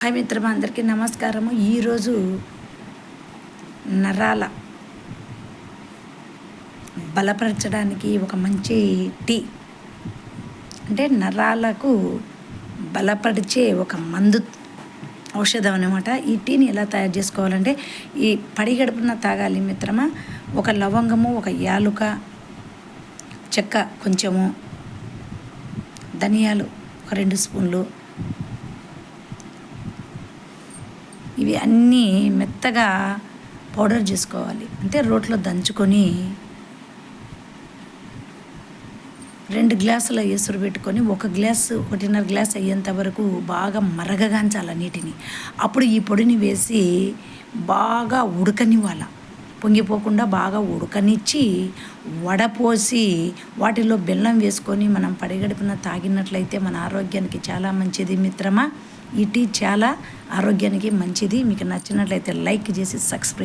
Hi మిత్రమా అందరికీ నమస్కారము. ఈరోజు నరాల బలపరచడానికి ఒక మంచి టీ అంటే నరాలకు బలపరిచే ఒక మందు ఔషధం అనమాట ఈ టీని ఎలా తయారు చేసుకోవాలంటే ఈ పడిగడుపున తాగాలి మిత్రమా. ఒక లవంగము ఒక యాలుక చెక్క కొంచెము ధనియాలు ఒక రెండు స్పూన్లు ఇవి అన్నీ మెత్తగా పౌడర్ చేసుకోవాలి. అంటే రోట్లో దంచుకొని రెండు గ్లాసుల ఎసురు పెట్టుకొని ఒక గ్లాసు ఒకటిన్నర గ్లాస్ అయ్యేంత వరకు బాగా మరగగాంచాలి నీటిని. అప్పుడు ఈ పొడిని వేసి బాగా ఉడకనివ్వాల. పొంగిపోకుండా బాగా ఉడకనిచ్చి వడపోసి వాటిలో బెల్లం వేసుకొని మనం పడిగడుపున తాగినట్లయితే మన ఆరోగ్యానికి చాలా మంచిది మిత్రమా. ఈ టీ చాలా ఆరోగ్యానికి మంచిది. మీకు నచ్చినట్లయితే లైక్ చేసి సబ్స్క్రైబ్